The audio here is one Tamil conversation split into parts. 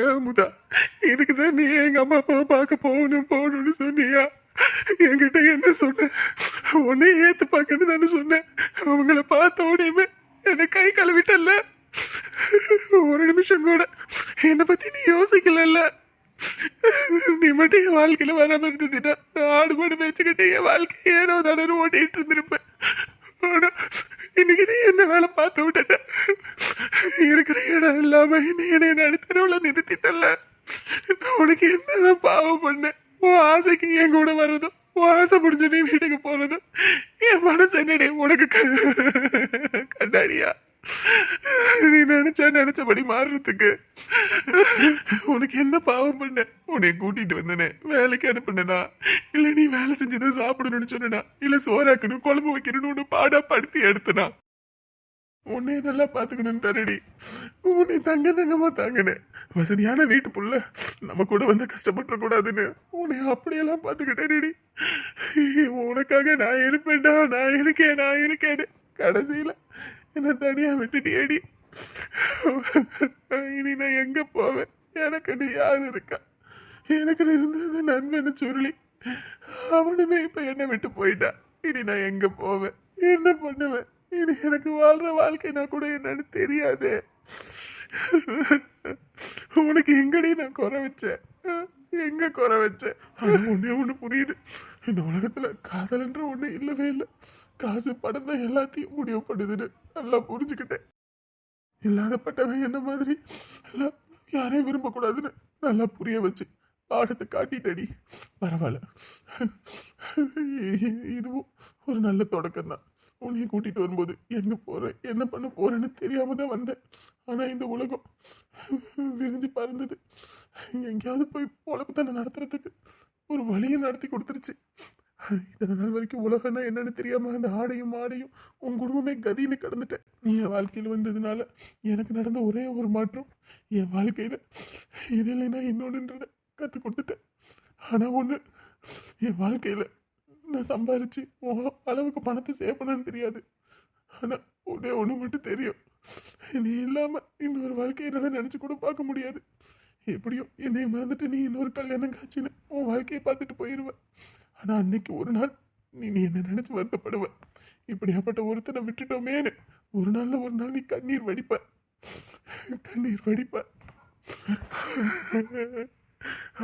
ஏமுதா. இதுக்கு தான் நீ எங்க அம்மா அப்பாவை பார்க்க போகணும் போகணும்னு சொன்னியா? என்கிட்ட என்ன சொன்ன? உன்னை ஏத்து பார்க்கன்னு தானே சொன்னேன் அவங்கள பார்த்த உடனே என்னை கை கழுவிட்டல்ல. ஒரு நிமிஷம் கூட. என்னை பத்தி நீ யோசிக்கலல்ல. நீ மட்டும் என் வாழ்க்கையில் வராம இருந்ததுன்னா நான் ஆடு மாடு மேய்ச்சிக்கிட்டு என் வாழ்க்கை ஏனோ தானே ஓட்டிகிட்டு இருந்திருப்பேன். ஆனால் இன்னைக்கு நீ என்ன வேலை பார்த்து விட்டுட்ட இருக்கிற இடம் இல்லாம என்னை என்னை நடுத்தரவுல நிறுத்திட்டல நான் உனக்கு என்னதான் பாவம் பண்ணேன். உன் ஆசைக்கு என் கூட வர்றதும் உன் ஆசை முடிஞ்ச நீ வீட்டுக்கு போறதும் என் மனசு என்னடி உனக்கு கண்- கண்ணாடியா? நீ நினைச்சா நினைச்சபடி மாறுறதுக்கு. உனக்கு என்ன பாவம் பண்ண? உன்னை கூட்டிட்டு வந்தனே. வேலைக்கு அனுப்புனனா? இல்ல நீ வேலை செஞ்சதை சாப்பிடணும்னு சொன்னா இல்ல சோறாக்கணும் குழம்பு வைக்கணும்னு ஒன்று பாடா படுத்தி எடுத்தனா? உன்னை நல்லா பாத்துக்கணும் தரடி உன்னை தங்க தங்கமா தாங்கினேன் வசதியான வீட்டு புள்ள. நம்ம கூட வந்து கஷ்டப்பட்டுற கூடாதுன்னு உன்னை அப்படியெல்லாம் பாத்துக்கிட்டேனடி. உனக்காக நான் இருப்பேன்டா நான் இருக்கேன் நான் இருக்கேன்னு. கடைசியில என்ன தனியா அடி இனி நான் எங்கே போவேன்? எனக்கு நீ இருக்கா? எனக்கு இருந்தது நண்பன் சுருளி. அவனுமே இப்போ என்னை விட்டு போயிட்டான் இனி நான் எங்கே போவேன்? என்ன பண்ணுவேன்? இனி எனக்கு வாழ்கிற வாழ்க்கை நான் கூட என்னன்னு தெரியாது. உனக்கு எங்கடி நான் குறை வச்சேன்? எங்கே குறை வச்சேன்? ஆனால் ஒண்ணே ஒன்று புரியுது. இந்த உலகத்தில் காதல்ன்ற ஒன்று இல்லவே இல்லை. காசு படம் தான் எல்லாத்தையும் முடிவு பண்ணுதுன்னு நல்லா புரிஞ்சுக்கிட்டேன். இல்லாதப்பட்டவன் என்ன மாதிரி எல்லாம் யாரையும் விரும்பக்கூடாதுன்னு நல்லா புரிய வச்சு பாடத்தை காட்டிட்டடி. பரவாயில்ல. இதுவும் ஒரு நல்ல தொடக்கம் தான் உன்னையும் கூட்டிகிட்டு வரும்போது எங்கே போகிறேன் என்ன பண்ண போகிறேன்னு தெரியாமல் தான் வந்தேன். ஆனால் இந்த உலகம் விரிஞ்சு பறந்தது. எங்கேயாவது போய் பொழப்பு தானே நடத்துறதுக்கு ஒரு வழியை நடத்தி கொடுத்துருச்சு. இத்தனை நாள் வரைக்கும் உலகம்னா என்னன்னு தெரியாமல் அந்த ஆடையும் ஆடையும் உன் குடும்பமே கதின்னு கடந்துட்டேன். நீ என் வாழ்க்கையில் வந்ததுனால எனக்கு நடந்த ஒரே ஒரு மாற்றம். என் வாழ்க்கையில் இது இல்லைன்னா இன்னொன்றுன்றதை கற்றுக் கொடுத்துட்டேன். ஆனால் ஒன்று என் வாழ்க்கையில் நான் சம்பாரித்து அளவுக்கு பணத்தை சேவ் பண்ணன்னு தெரியாது. ஆனால் ஒன்றே ஒன்று மட்டும் தெரியும். நீ இல்லாமல் இன்னொரு வாழ்க்கையை என்னால் நினச்சி கூட பார்க்க முடியாது. எப்படியோ என்னை மறந்துட்டு நீ இன்னொரு கல்யாணம் காட்சின்னு உன் வாழ்க்கையை பார்த்துட்டு போயிடுவேன் ஆனால் அன்னைக்கு ஒரு நாள் நீ நீ என்னை நினச்சி வருத்தப்படுவ. இப்படியாப்பட்ட ஒருத்தனை விட்டுட்டோமேன்னு. ஒரு நாளில் ஒரு நாள் நீ கண்ணீர் வடிப்ப. கண்ணீர் வடிப்ப.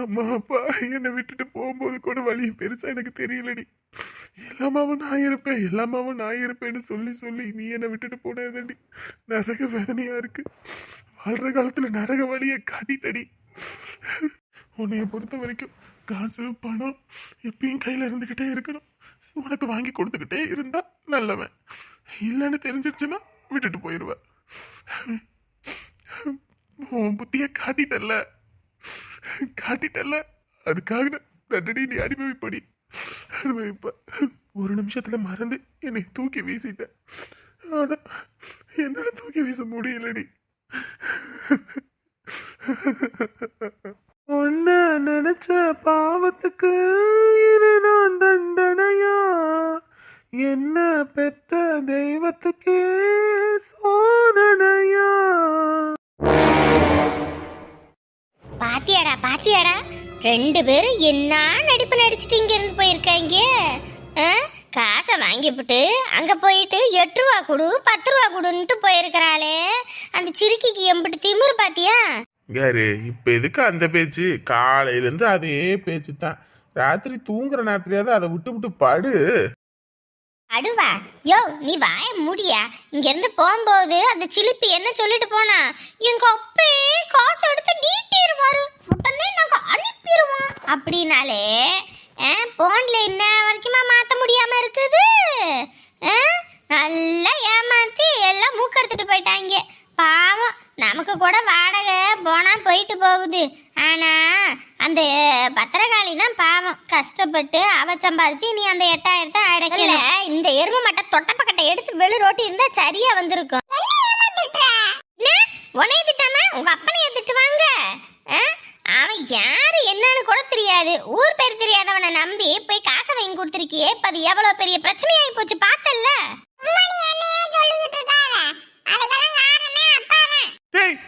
அம்மா அப்பா என்னை விட்டுட்டு போகும்போது கூட வழி பெருசா எனக்கு தெரியலடி. எல்லாமாவும் நான் இருப்பேன். எல்லாமாவும் நான் இருப்பேன்னு சொல்லி சொல்லி நீ என்னை விட்டுட்டு போனதடி நரக வேதனையா இருக்கு. வாழ்ற காலத்துல நரக வழியை காட்டிட்டடி. உன்னைய பொறுத்த வரைக்கும் காசு பணம் எப்பயும் கையில் இருந்துக்கிட்டே இருக்கணும். உனக்கு வாங்கி கொடுத்துக்கிட்டே இருந்தா நல்லவன். இல்லைன்னு தெரிஞ்சிருச்சுன்னா விட்டுட்டு போயிடுவேன் உன் புத்தியை காட்டிட்டல்ல. காட்டிட்டல்ல. அதுக்காக நான் தண்டனை நீ அனுபவிப்படி. அனுபவிப்ப. ஒரு நிமிஷத்தில் மறந்து என்னை தூக்கி வீசிட்டேன் ஆனால் என்னால் தூக்கி வீச முடியலடி. உன்ன நினைச்ச பாவத்துக்கு இதுதான் தண்டனையா? என்ன பெத்த தெய்வத்துக்கே சோதனையா? பாத்தியாடா பாத்தியாடா. ரெண்டு பேரும் என்ன நடிப்பு நடிச்சுட்டு இங்க இருந்து போயிருக்காங்க? ஆ? காசை வாங்கிவிட்டு அங்க போயிட்டு எட்டு ரூபா கொடு பத்து ரூபா கொடுன்ட்டு போயிருக்கிறாளே. அந்த சிறுக்கிக்கு எம்பிட்டு திமிரு பாத்தியா? யாரு? இப்போ எதுக்கு அந்த பேச்சு? காலையிலேருந்து அதே பேச்சு தான் ராத்திரி தூங்குற நேரத்துலயாவது அதை விட்டு விட்டு படு. அடுவா யோ நீ வாய முடியா? இங்க இருந்து போகும்போது அந்த சிலிப்பி என்ன சொல்லிட்டு போனா? எங்க அப்பே காசு எடுத்து நீட்டிடுவாரு உடனே நாங்க அனுப்பிடுவோம் அப்படின்னாலே போன்ல என்ன வரைக்குமா மாத்த முடியாம இருக்குது? நல்லா ஏமாத்தி எல்லாம் மூக்கறுத்துட்டு போயிட்டாங்க. பா நமக்கு கூட வாடகை போனா போயிட்டு போகுது. ஆனா அந்த பத்திரகாளி தான் பாவம். கஷ்டப்பட்டு அவ சம்பாதிச்சு நீ அந்த எட்டாயிரத்தை அடைக்கல. இந்த எருமை மட்டை தொட்டப்பக்கட்டை எடுத்து வெளி ரோட்டி இருந்தா சரியா வந்திருக்கும்? உன்னைய திட்டாம உங்க அப்பனைய திட்டுவாங்க? அவன் யாரு என்னன்னு கூட தெரியாது. ஊர் பேர் தெரியாதவனை நம்பி போய் காசை வாங்கி கொடுத்துருக்கியே. இப்ப அது எவ்வளவு பெரிய பிரச்சனையாகி போச்சு பார்த்தல்ல.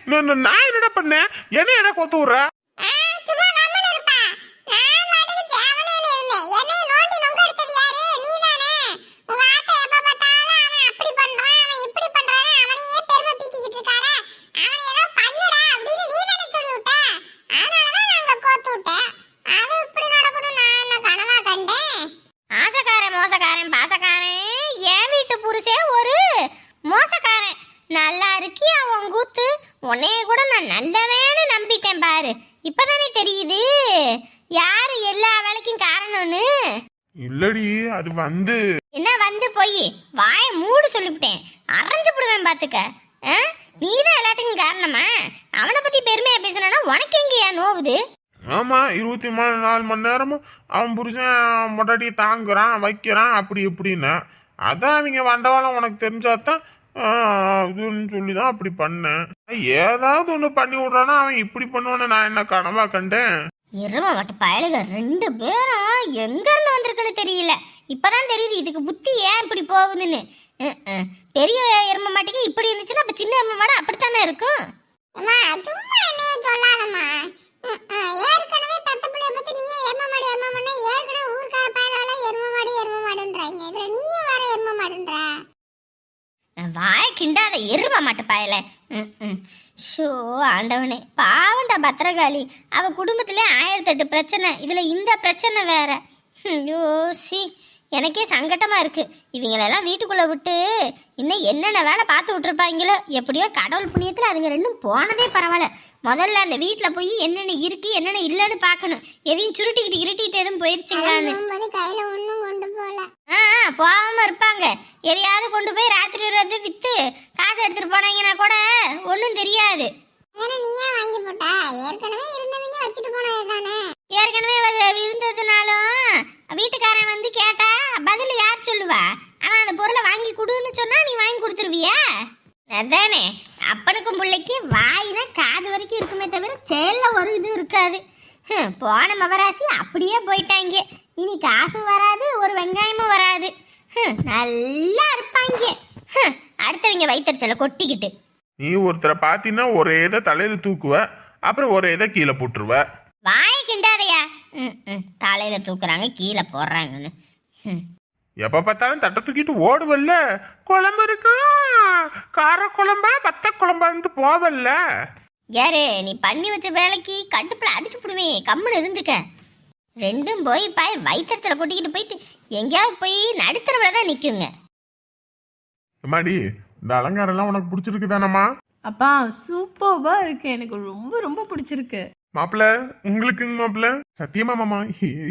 நான் நான் என்னடா பண்ணேன்? என்ன என்ன கொத்து விட்ற ஆசக்காரன் மோசக்காரன் பாசக்காரன் என் வீட்டு புருஷே ஒரு மோசக்காரன் நல்லா இருக்கியா உன் கூத்து உன்னைய கூட நான் நல்லவேன்னு நம்பிட்டேன் பாரு இப்பதானே தெரியுது? யாரு எல்லா வேலைக்கும் காரணம்னு? இல்லடி அது வந்து. என்ன வந்து போய்? வாயை மூடு சொல்லிவிட்டேன். அரைஞ்சு போடுவேன் பாத்துக்க. ஆ? நீதான் எல்லாத்துக்கும் காரணமா? அவனை பத்தி பெருமையா பேசுனா உனக்கு எங்கேயா நோவுது? ஆமா இருபத்தி மூணு நாலு மணி நேரமும் அவன் புருஷன் முட்டாடி தாங்குறான் வைக்கிறான் அப்படி இப்படின்னு. அதான் அவங்க வண்டவாளம் உனக்கு தெரிஞ்சாதான் இதுன்னு சொல்லி தான் அப்படி பண்ணேன். ஏதாவது ஒன்று பண்ணி விட்றானா அவன் இப்படி பண்ணுவான்னு நான் என்ன கனவா கண்டேன்? எரும வட்ட பயலுக ரெண்டு பேரும் எங்க இருந்து வந்திருக்குன்னு தெரியல. இப்பதான் தெரியுது இதுக்கு புத்தி ஏன் இப்படி போகுதுன்னு. பெரிய எரும மாட்டுக்கு இப்படி இருந்துச்சுன்னா அப்ப சின்ன எரும மாடு அப்படித்தானே இருக்கும்? அம்மா சும்மா என்னைய சொல்லாதம்மா. ஏற்கனவே பெத்த பிள்ளைய பத்தி நீயே எரும மாடு எரும மாடு ஏற்கனவே ஊர்க்கார பயலால எரும மாடு எரும மாடுன்றாங்க. இதுல நீயும் வேற எரும மாடுன்ற. வாய் கிண்டாத எரும மாட்டு ம், ம். ஷோ ஆண்டவனே. பாவண்டா பத்திரகாளி. அவ குடும்பத்திலே ஆயிரத்தெட்டு பிரச்சனை. இதுல இந்த பிரச்சனை வேற. ஐயோ சி எனக்கே சங்கட்டமா இருக்கு. இவங்களெல்லாம் வீட்டுக்குள்ள விட்டு இன்னும் என்னென்ன வேலை பார்த்து விட்டுருப்பாங்களோ? எப்படியோ கடவுள் புண்ணியத்துல அதுங்க ரெண்டும் போனதே பரவாயில்ல. முதல்ல அந்த வீட்டில் போய் என்னென்ன இருக்கு என்னென்ன இல்லைன்னு பார்க்கணும். எதையும் சுருட்டிக்கிட்டு கிருட்டிக்கிட்டு எதுவும் போயிருச்சுங்களான்னு. கையில ஒண்ணும் கொண்டு போல ஆ ஆ, போகாம இருப்பாங்க. எதையாவது கொண்டு போய் ராத்திரி வரது வித்து காசு எடுத்துட்டு போனாங்கன்னா கூட ஒன்றும் தெரியாது. நீயே வாங்கி போட்ட? ஏற்கனவே இருந்தவங்க வச்சுட்டு போனது தானே ஏற்கனவே இருந்ததுனாலும் வீட்டுக்காரன் வந்து கேட்டா பதில் யார் சொல்லுவா? அவன் அந்த பொருளை வாங்கி கொடுன்னு சொன்னா நீ வாங்கி கொடுத்துருவியா? அதானே. அப்பனுக்கும் பிள்ளைக்கு வாயினா காது வரைக்கும் இருக்குமே தவிர செயலில் ஒரு இது இருக்காது. போன மவராசி அப்படியே போயிட்டாங்க. இனி காசும் வராது ஒரு வெங்காயமும் வராது. நல்லா இருப்பாங்க. அடுத்தவங்க வயிற்றுச்சலை கொட்டிக்கிட்டு. நீ ஒருத்தரை பார்த்தீங்கன்னா ஒரே இதை தலையில் தூக்குவ அப்புறம் ஒரே இதை கீழே போட்டுருவ. வாயை கிண்டாதையா. ம் ம். தலையில தூக்குறாங்க கீழே போடுறாங்கன்னு. ம். எப்ப பார்த்தாலும் தட்டை தூக்கிட்டு ஓடுவல்ல? குழம்பு இருக்கா? கார குழம்பா பத்த குழம்பான்ட்டு போவல்ல? யாரு நீ பண்ணி வச்ச வேலைக்கு கட்டுப்புல அடிச்சு போடுவேன் கம்முன்னு இருந்துக்க. ரெண்டும் போய் பாய் வயிற்றுல கொட்டிக்கிட்டு போயிட்டு எங்கேயாவது போய் நடுத்தரவில் தான் நிற்குங்க அம்மாடி இந்த அலங்காரம்லாம் உனக்கு பிடிச்சிருக்கு தானம்மா அப்பா சூப்பர்பா இருக்கு. எனக்கு ரொம்ப ரொம்ப பிடிச்சிருக்கு. மாப்பிள்ள உங்களுக்குங்க மாப்பிள்ள சத்தியமா மாமா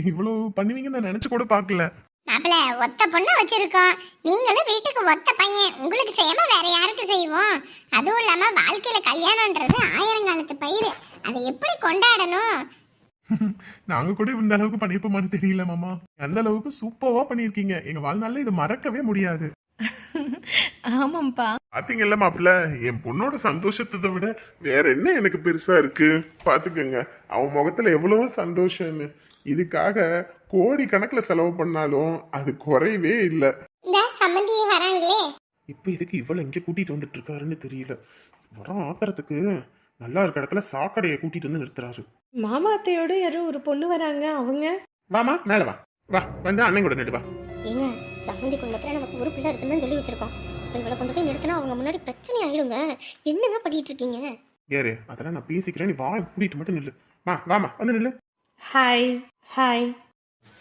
இவ்வளவு பண்ணுவீங்கன்னு நான் நினைச்சு கூட பார்க்கல. மாப்பிள ஒத்த பொண்ணு வச்சிருக்கோம். நீங்களும் வீட்டுக்கு ஒத்த பையன். உங்களுக்கு செய்யாம வேற யாருக்கு செய்வோம்? அதுவும் இல்லாம வாழ்க்கையில கல்யாணம்ன்றது ஆயிரங்காலத்து பயிர் அதை எப்படி கொண்டாடணும்? நாங்க கூட இந்த அளவுக்கு பண்ணிருப்போமான்னு தெரியல மாமா. அந்த அளவுக்கு சூப்பரா பண்ணிருக்கீங்க எங்க வாழ்நாள்ல இது மறக்கவே முடியாது. ஆமாம்ப்பா. பாத்தீங்கல்ல மாப்பிள்ள என் பொண்ணோட சந்தோஷத்தை விட வேற என்ன எனக்கு பெருசா இருக்கு? பாத்துக்கோங்க. அவன் முகத்துல எவ்வளவு சந்தோஷம்னு. இதுக்காக கோடி கணக்குல செலவு பண்ணாலும் அது குறையவே இல்லை. இப்ப இதுக்கு இவ்வளவு இங்க கூட்டிட்டு வந்துட்டு இருக்காருன்னு தெரியல. வர ஆத்திரத்துக்கு நல்லா இருக்க இடத்துல சாக்கடையை கூட்டிட்டு வந்து நிறுத்துறாரு. மாமா அத்தையோட யாரோ ஒரு பொண்ணு வராங்க அவங்க? வாமா மேல வா. வா வந்து அண்ணன் கூட நிட்டு வா. ஏங்க சம்மந்தி குடும்பத்தில் நமக்கு ஒரு பிள்ளை இருக்குன்னு சொல்லி வச்சிருக்கோம். இவளை கொண்டு போய் நிறுத்தினா அவங்க முன்னாடி பிரச்சனை ஆயிடுங்க. என்னங்க பண்ணிட்டு இருக்கீங்க ஏறு அதெல்லாம் நான் பேசிக்கிறேன். நீ வா கூட்டிட்டு மட்டும் நில்லு. வா வாமா வந்து நில்லு. Hi hi.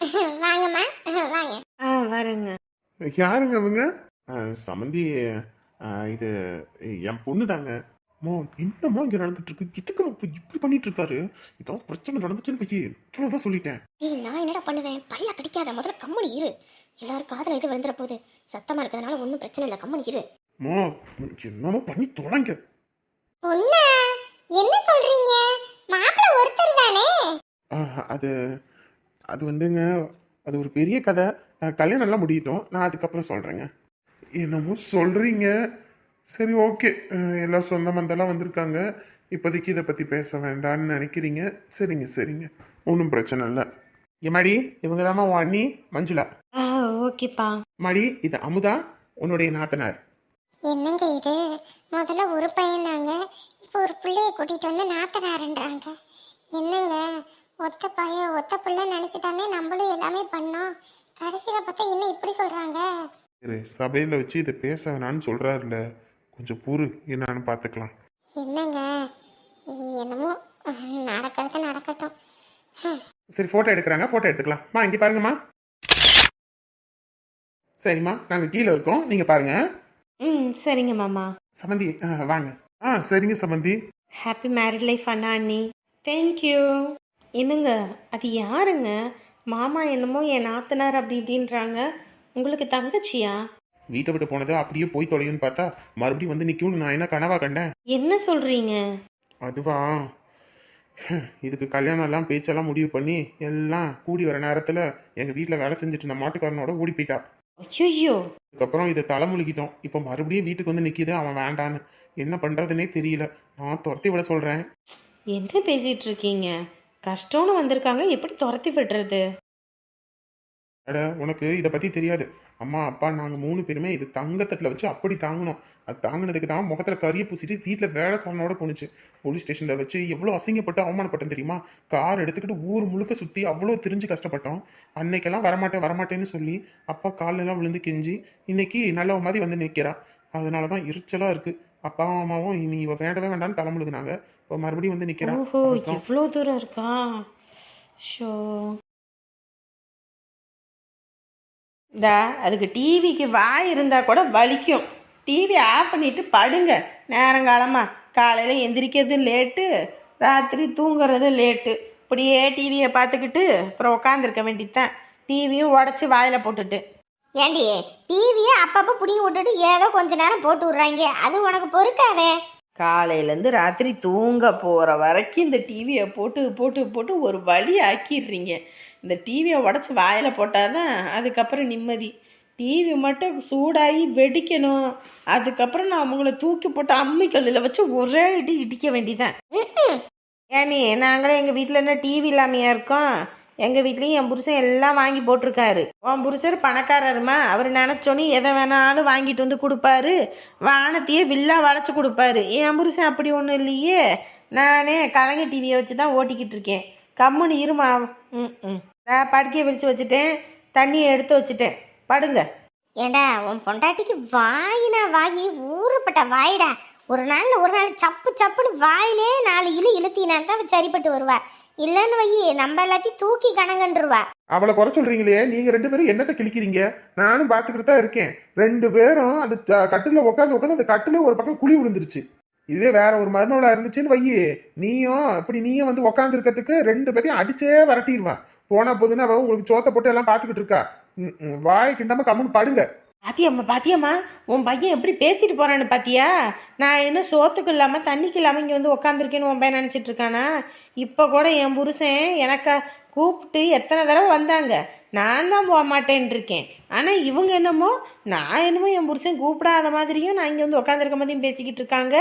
வாங்கம்மா. வாங்க. ஆ வரேங்க. யாருங்க அவங்க அஹ், சம்மந்தி அஹ், இது என் பொண்ணு தாங்க மோ இன்னமும் இங்க நடந்துட்டு இருக்கு இதுக்கு இப்ப இப்படி பண்ணிட்டு இருக்காரு இதான் பிரச்சனை நடந்துச்சுன்னு வச்சு இவ்வளவுதான் சொல்லிட்டேன். ஏய் நான் என்னடா பண்ணுவேன்? பல்ல கடிக்காத முதல்ல கம்மனி இரு. எல்லாரும் காதல இது விழுந்துற போகுது சத்தமா இருக்கிறதுனால ஒன்றும் பிரச்சனை இல்லை. கம்மனி இரு. மோ என்னமோ பண்ணி தொலைங்க. பொண்ணா என்ன சொல்றீங்க? மாப்பிள்ள ஒருத்தர் தானே? ஆஹ், அது அது வந்துங்க அது ஒரு பெரிய கதை. அஹ், கல்யாணம் எல்லாம் முடியட்டும். நான் அதுக்கப்புறம் சொல்கிறேங்க என்னமோ சொல்கிறீங்க சரி ஓகே. எல்லாம் சொந்த மந்தெல்லாம் வந்திருக்காங்க. இப்போதைக்கு இதை பற்றி பேச வேண்டாம்னு நினைக்கிறீங்க. சரிங்க சரிங்க. ஒன்றும் பிரச்சனை இல்லை. எம்மாடி இவங்க தாம்மா உன் அண்ணி மஞ்சுளா? ஆ ஓகேப்பா. மாடி இது அமுதா உன்னுடைய நாத்தனார். என்னங்க இது? முதல்ல ஒரு பையனாங்க இப்போ ஒரு பிள்ளைய கூட்டிட்டு வந்து நாத்தனாருன்றாங்க. என்னங்க? ஒத்த பையன் ஒத்த பிள்ளை நினைச்சுட்டானே நம்மளும் எல்லாமே பண்ணோம். கடைசியில பார்த்தா என்ன இப்படி சொல்றாங்க? சரி சபையில் வச்சு இதை பேச வேணான்னு சொல்கிறாருல கொஞ்சம் பொறு என்னன்னு பார்த்துக்கலாம். என்னங்க? என்னமோ நடக்கிறது நடக்கட்டும். சரி ஃபோட்டோ எடுக்கிறாங்க ஃபோட்டோ எடுத்துக்கலாம். மா இங்கே பாருங்கம்மா. சரிம்மா நாங்கள் கீழே இருக்கோம். நீங்கள் பாருங்க. ம் சரிங்க மாமா. சமந்தி வாங்க. ஆ சரிங்க சமந்தி. ஹாப்பி மேரிட் லைஃப் அண்ணா அண்ணி தேங்க்யூ என்னங்க அது யாருங்க? மாமா என்னமோ என் நாத்தனார் அப்படி இப்படின்றாங்க. உங்களுக்கு தங்கச்சியா? வீட்டை விட்டு போனது அப்படியே போய் தொலையும்னு பார்த்தா மறுபடியும் வந்து நிற்கும்னு நான் என்ன கனவா கண்டேன்? என்ன சொல்கிறீங்க அதுவா? இதுக்கு கல்யாணம் எல்லாம் பேச்செல்லாம் முடிவு பண்ணி எல்லாம் கூடி வர நேரத்தில் எங்கள் வீட்டில் வேலை செஞ்சுட்டு இருந்த மாட்டுக்காரனோட ஓடி போயிட்டா. ஐயோ அதுக்கப்புறம் இதை தலைமுழுகிட்டோம். இப்போ மறுபடியும் வீட்டுக்கு வந்து நிற்கிது அவன் வேண்டான்னு. என்ன பண்ணுறதுனே தெரியல. நான் துரத்தி விட சொல்கிறேன் என்ன பேசிகிட்டு இருக்கீங்க? கஷ்டம்னு வந்திருக்காங்க. எப்படி துரத்தி விடுறது? அட உனக்கு இதை பற்றி தெரியாது. அம்மா அப்பா நாங்கள் மூணு பேருமே இது தங்கத்தட்டில் வச்சு அப்படி தாங்கினோம். அது தாங்கினதுக்கு தான் முகத்தில் கறியை பூசிட்டு வீட்டில் வேலைக்காரனோட போணுச்சு. போலீஸ் ஸ்டேஷனில் வச்சு எவ்வளோ அசிங்கப்பட்டு அவமானப்பட்டோம் தெரியுமா? கார் எடுத்துக்கிட்டு ஊர் முழுக்க சுற்றி அவ்வளோ திரிஞ்சு கஷ்டப்பட்டோம். அன்னைக்கெல்லாம் வரமாட்டேன் வரமாட்டேன்னு சொல்லி அப்பா காலெல்லாம் விழுந்து கெஞ்சி இன்னைக்கு நல்ல மாதிரி வந்து நிற்கிறா அதனால தான் எரிச்சலாக இருக்குது அப்பாவும் அம்மாவும் இனி இவ வேண்டவே வேண்டாம்னு தலைமுழுதுனாங்க இப்போ மறுபடியும் வந்து நிற்கிறான் ஓஹோ இவ்வளோ தூரம் இருக்கா? ஷோ. இந்த அதுக்கு டிவிக்கு வாய் இருந்தால் கூட வலிக்கும். டிவி ஆஃப் பண்ணிட்டு படுங்க. நேரங்காலமாக காலையில் எந்திரிக்கிறது லேட்டு ராத்திரி தூங்குறது லேட்டு இப்படியே டிவியை பார்த்துக்கிட்டு அப்புறம் உட்காந்துருக்க வேண்டியதுதான். டிவியும் உடச்சி வாயில் போட்டுட்டு. ஏண்டி டிவியை அப்பப்போ பிடிங்கி விட்டுட்டு ஏதோ கொஞ்ச நேரம் போட்டு விட்றாங்க அது உனக்கு பொறுக்காதே. காலையிலேருந்து ராத்திரி தூங்க போகிற வரைக்கும் இந்த டிவியை போட்டு போட்டு போட்டு ஒரு வழி ஆக்கிடுறீங்க. இந்த டிவியை உடச்சி வாயில் போட்டால் தான் அதுக்கப்புறம் நிம்மதி. டிவி மட்டும் சூடாகி வெடிக்கணும். அதுக்கப்புறம் நான் உங்களை தூக்கி போட்டு அம்மி கல்லில் வச்சு ஒரே இடி இடிக்க வேண்டியதான் ஏனி நாங்களே எங்கள் வீட்டில் என்ன டிவி இல்லாமையா இருக்கோம்? எங்கள் வீட்லேயும் என் புருஷன் எல்லாம் வாங்கி போட்டிருக்காரு. உன் புருஷர் பணக்காரருமா? அவர் நினச்சோன்னே எதை வேணாலும் வாங்கிட்டு வந்து கொடுப்பாரு. வானத்தையே வில்லா வளைச்சி கொடுப்பாரு. என் புருஷன் அப்படி ஒன்றும் இல்லையே. நானே கலைஞர் டிவியை வச்சு தான் ஓட்டிக்கிட்டு இருக்கேன். கம்முன்னு இருமா. ம் ம். நான் படுக்கையை விரித்து வச்சுட்டேன். தண்ணியை எடுத்து வச்சுட்டேன். படுங்க. ஏண்டா உன் பொண்டாட்டிக்கு வாயினா வாயி ஊறுப்பட்ட வாயிடா. ஒரு நாளில் ஒரு நாள் சப்பு சப்புன்னு வாயிலே நாலு இழு இழுத்தினா தான் சரிப்பட்டு வருவா. இல்லைன்னு வை நம்ம எல்லாத்தையும் தூக்கி கணங்கன்றுவா அவளை குறை சொல்றீங்களே நீங்க ரெண்டு பேரும் என்னத்தை கிழிக்கிறீங்க? நானும் பார்த்துக்கிட்டு தான் இருக்கேன். ரெண்டு பேரும் அந்த கட்டுல உட்காந்து உட்காந்து அந்த கட்டுல ஒரு பக்கம் குழி விழுந்துருச்சு. இதுவே வேற ஒரு மறுநாளா இருந்துச்சுன்னு வையி நீயும் இப்படி நீயும் வந்து உட்காந்து இருக்கிறதுக்கு ரெண்டு பேரையும் அடிச்சே விரட்டிடுவா போனா போதுன்னு அவன் உங்களுக்கு சோத்த போட்டு எல்லாம் பாத்துக்கிட்டு இருக்கா. வாய் கிண்டாம கம்முன்னு படுங்க. பாத்தியம்மா பாத்தியம்மா உன் பையன் எப்படி பேசிட்டு போறான்னு பாத்தியா? நான் என்ன சோத்துக்கு இல்லாமல் தண்ணிக்கு இல்லாமல் இங்கே வந்து உக்காந்துருக்கேன்னு உன் பையன் நினச்சிட்டு இருக்கானா? இப்போ கூட என் புருஷன் எனக்கு கூப்பிட்டு எத்தனை தடவை வந்தாங்க. நான் தான் போக மாட்டேன்னு இருக்கேன் ஆனால் இவங்க என்னமோ நான் என்னமோ என் புருஷன் கூப்பிடாத மாதிரியும் நான் இங்கே வந்து உட்காந்துருக்க மாதிரியும் பேசிக்கிட்டு இருக்காங்க.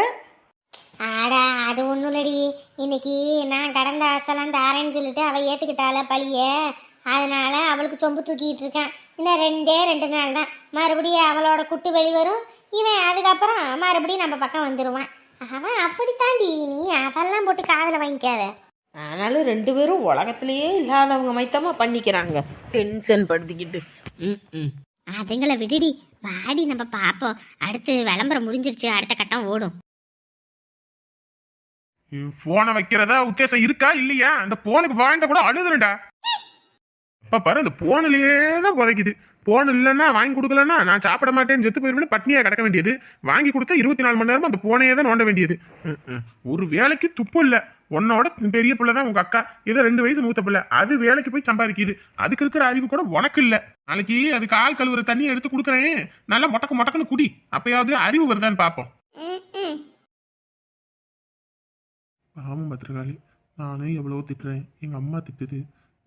ஆடா அது ஒன்றும் இல்லடி. இன்னைக்கு நான் கடந்த ஆசைலாம் தாரேன்னு சொல்லிட்டு அவள் ஏற்றுக்கிட்டால பழிய. அதனால அவளுக்கு சொம்பு தூக்கிட்டு இருக்கேன். இன்னும் ரெண்டே ரெண்டு நாள் தான். மறுபடியும் அவளோட குட்டு வெளி வரும். இவன் அதுக்கப்புறம் மறுபடியும் நம்ம பக்கம் வந்துடுவான் அவன் அப்படித்தாண்டி நீ அதெல்லாம் போட்டு காதில் வாங்கிக்காத. ஆனாலும் ரெண்டு பேரும் உலகத்திலேயே இல்லாதவங்க மைத்தமாக பண்ணிக்கிறாங்க. டென்ஷன் படுத்திக்கிட்டு. ம் ம். அதுங்களை விடுடி. வாடி நம்ம பார்ப்போம். அடுத்து விளம்பரம் முடிஞ்சிருச்சு. அடுத்த கட்டம் ஓடும். போனை வைக்கிறதா உத்தேசம் இருக்கா இல்லையா? அந்த போனுக்கு வாழ்ந்த கூட அழுதுறேன்டா இப்போ பாரு அந்த போனிலேயே தான் புதைக்குது. போன் இல்லைன்னா வாங்கி கொடுக்கலன்னா நான் சாப்பிட மாட்டேன்னு செத்து போயிருவேன் பட்னியாக கிடக்க வேண்டியது. வாங்கி கொடுத்தா இருபத்தி நாலு மணி நேரமும் அந்த போனையே தான் நோண்ட வேண்டியது. ஒரு வேலைக்கு துப்பு இல்லை. உன்னோட பெரிய பிள்ளை தான் உங்க அக்கா. ஏதோ ரெண்டு வயசு மூத்த பிள்ளை. அது வேலைக்கு போய் சம்பாதிக்குது. அதுக்கு இருக்கிற அறிவு கூட உனக்கு இல்லை. நாளைக்கு அதுக்கு ஆள் கழுவுற தண்ணியை எடுத்து கொடுக்குறேன். நல்லா மொட்டக்கு மொட்டக்குன்னு குடி. அப்பயாவது அறிவு வருதான்னு பார்ப்போம் ஆமாம் பத்திரகாளி. நானும் எவ்வளவோ திட்டுறேன். எங்கள் அம்மா திட்டுது.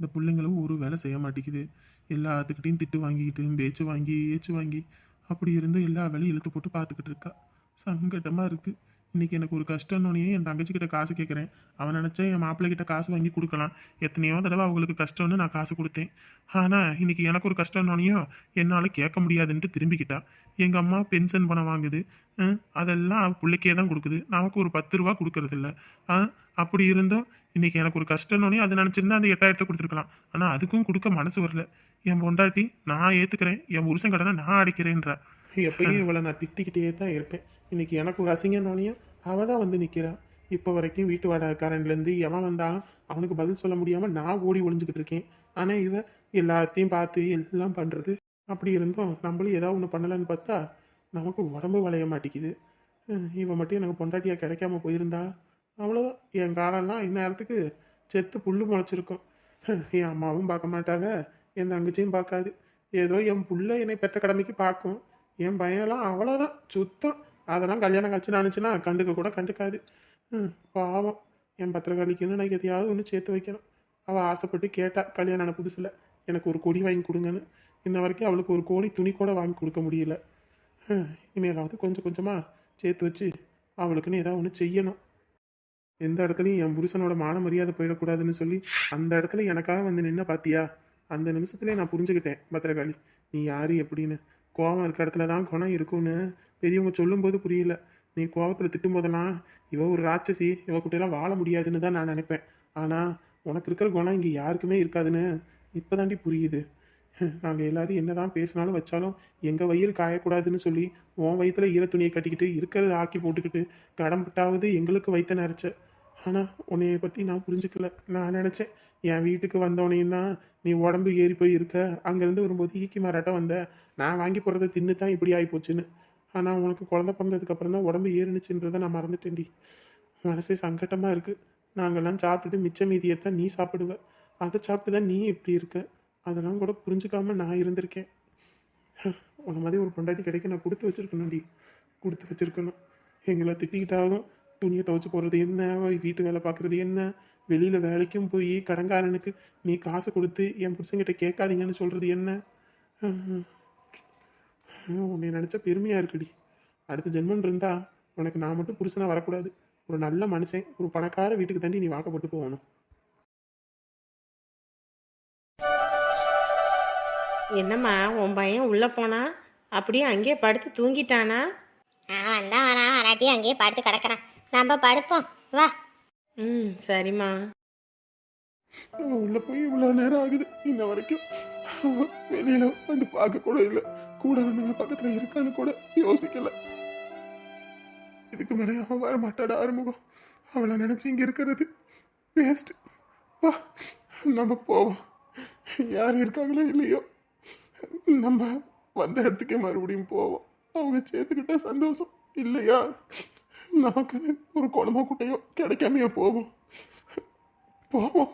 இந்த பிள்ளைங்களும் ஒரு வேலை செய்ய மாட்டேங்குது. எல்லாத்துக்கிட்டையும் திட்டு வாங்கிக்கிட்டு பேச்சு வாங்கி ஏச்சு வாங்கி அப்படி இருந்து எல்லா வேலையும் இழுத்து போட்டு பார்த்துக்கிட்டு இருக்கா. சங்கட்டமாக இருக்குது இன்னைக்கு எனக்கு ஒரு கஷ்டம்னோடனே என் தங்கச்சிக்கிட்ட காசு கேட்குறேன் அவன் நினச்சா என் மாப்பிள்ளை கிட்ட காசு வாங்கி கொடுக்கலாம். எத்தனையோ தடவை அவங்களுக்கு கஷ்டம்னு நான் காசு கொடுத்தேன். ஆனால் இன்னைக்கு எனக்கு ஒரு கஷ்டம்னோனையும் என்னால் கேட்க முடியாதுன்ட்டு திரும்பிக்கிட்டா. எங்கள் அம்மா பென்ஷன் பணம் வாங்குது. அதெல்லாம் பிள்ளைக்கே தான் கொடுக்குது. நமக்கு ஒரு பத்து ரூபா கொடுக்கறதில்ல. அப்படி இருந்தும் இன்னைக்கு எனக்கு ஒரு கஷ்டம்னோனே அது நினச்சிருந்தா அந்த எட்டாயிரத்தை கொடுத்துருக்கலாம். ஆனால் அதுக்கும் கொடுக்க மனசு வரல. என் பொண்டாட்டி நான் ஏற்றுக்கிறேன் என் புருஷன் கடனை நான் அடைக்கிறேன்றா. எப்பயும் இவளை நான் திட்டிக்கிட்டே தான் இருப்பேன். இன்னைக்கு எனக்கு ஒரு அசிங்கம்னோனையும் அவள் தான் வந்து நிற்கிறான் இப்போ வரைக்கும் வீட்டு வாடகைக்காரன்லேருந்து எவன் வந்தாலும் அவனுக்கு பதில் சொல்ல முடியாமல் நான் ஓடி ஒழிஞ்சுக்கிட்டு இருக்கேன். ஆனால் இவ எல்லாத்தையும் பார்த்து எல்லாம் பண்ணுறது அப்படி இருந்தும் நம்மளும் ஏதாவது ஒன்று பண்ணலான்னு பார்த்தா நமக்கு உடம்பு வளைய மாட்டேங்குது. இவன் இவ மட்டும் எனக்கு பொண்டாட்டியாக கிடைக்காம போயிருந்தா அவ்வளோதான் என் காலம்லாம் இந்நேரத்துக்கு செத்து புல் முளைச்சிருக்கும். என் அம்மாவும் பார்க்க மாட்டாங்க என் தங்கச்சியும் பார்க்காது. ஏதோ என் புள்ள என்னை பெத்த கடமைக்கு பார்க்கும். என் பையன்லாம் அவ்வளோதான் சுத்தம். அதெல்லாம் கல்யாணம் கழிச்சு நினச்சின்னா கண்டுக்க கூட கண்டுக்காது. பாவம். என் பத்திரக்காளிக்குன்னு நான் எதையாவது ஒன்று சேர்த்து வைக்கணும். அவள் ஆசைப்பட்டு கேட்டா கல்யாணம் ஆன புதுசில் எனக்கு ஒரு கொடி வாங்கி கொடுங்கன்னு. இன்ன வரைக்கும் அவளுக்கு ஒரு கோடி துணி கூட வாங்கி கொடுக்க முடியல. இனிமேலாவது கொஞ்சம் கொஞ்சமாக சேர்த்து வச்சு அவளுக்குன்னு ஏதாவது ஒன்று செய்யணும். எந்த இடத்துலையும் என் புருஷனோட மான மரியாதை போயிடக்கூடாதுன்னு சொல்லி அந்த இடத்துல எனக்காக வந்து நின்ன பாத்தியா? அந்த நிமிஷத்துலேயே நான் புரிஞ்சுக்கிட்டேன் பத்திரகாளி. நீ யாரு எப்படின்னு. கோவம் இருக்க இடத்துல தான் குணம் இருக்கும்னு பெரியவங்க சொல்லும்போது புரியல. நீ கோவத்தில் திட்டும் போதெல்லாம் இவ ஒரு ராட்சசி இவ குட்டையெல்லாம் வாழ முடியாதுன்னு தான் நான் நினைப்பேன். ஆனால் உனக்கு இருக்கிற குணம் இங்கே யாருக்குமே இருக்காதுன்னு இப்போதாண்டி புரியுது. நாங்கள் எல்லாரும் என்னதான் பேசினாலும் வச்சாலும் எங்கள் வயிறு காயக்கூடாதுன்னு சொல்லி உன் வயிற்றுல ஈர துணியை கட்டிக்கிட்டு இருக்கிறத ஆக்கி போட்டுக்கிட்டு கடம்பட்டாவது எங்களுக்கு வைத்த நினச்ச ஆனால் உன்னைய பற்றி நான் புரிஞ்சுக்கல. நான் நினச்சேன் என் வீட்டுக்கு வந்தவனையும் தான் நீ உடம்பு ஏறி போய் இருக்க. அங்கேருந்து வரும்போது ஈக்கி மாறாட்டம் வந்த நான் வாங்கி போகிறத தின்னு தான் இப்படி ஆகி போச்சுன்னு ஆனால் உனக்கு குழந்த பிறந்ததுக்கப்புறம் தான் உடம்பு ஏறுனுச்சுன்றதை நான் மறந்துட்டேன்டி. மனசே சங்கட்டமாக இருக்குது நாங்கள்லாம் சாப்பிட்டுட்டு மிச்ச மீதியை தான் நீ சாப்பிடுவ. அதை சாப்பிட்டு தான் நீ இப்படி இருக்க. அதெல்லாம் கூட புரிஞ்சுக்காமல் நான் இருந்திருக்கேன். உன மாதிரி ஒரு பொண்டாட்டி கிடைக்க நான் கொடுத்து வச்சிருக்கணும்டி. கொடுத்து வச்சிருக்கணும். எங்களை திட்டிக்கிட்டாலும் துணியை துவச்சி போடுறது என்ன? வீட்டு வேலை பார்க்குறது என்ன? வெளியில் வேலைக்கும் போய் கடன்காரனுக்கு நீ காசு கொடுத்து என் புருஷங்கிட்ட கேட்காதீங்கன்னு சொல்கிறது என்ன? ஹம். உன்னை நினச்சா பெருமையாக இருக்குடி. அடுத்த ஜென்மன் இருந்தா உனக்கு நான் மட்டும் புருஷனாக வரக்கூடாது. ஒரு நல்ல மனுஷன் ஒரு பணக்கார வீட்டுக்கு தாண்டி நீ வாக்கப்பட்டு போகணும். என்னம்மா உன் பையன் உள்ளே போனா? அப்படியே அங்கேயே படுத்து தூங்கிட்டானா? அவன் தான் வரான் வராட்டி அங்கேயே படுத்து கிடக்குறான். நம்ம படுப்போம். வா. ம் சரிம்மா. உள்ள போய் இவ்வளோ நேரம் ஆகுது. இன்ன வரைக்கும் வெளியில வந்து பார்க்க கூட இல்லை. கூட வந்தவங்க பக்கத்தில் இருக்கான்னு கூட யோசிக்கல. இதுக்கு மேலே அவன் வர மாட்டாடா ஆறுமுகம். அவளை நினச்சி இங்கே இருக்கிறது வேஸ்ட் வா நம்ம போவோம். யார் இருக்காங்களோ இல்லையோ. நம்ம வந்த இடத்துக்கே மறுபடியும் போவோம். அவங்க சேர்த்துக்கிட்டா சந்தோஷம் இல்லையா? நமக்கு ஒரு குழம்பு குட்டையோ கிடைக்காமையோ போவோம் போவோம்.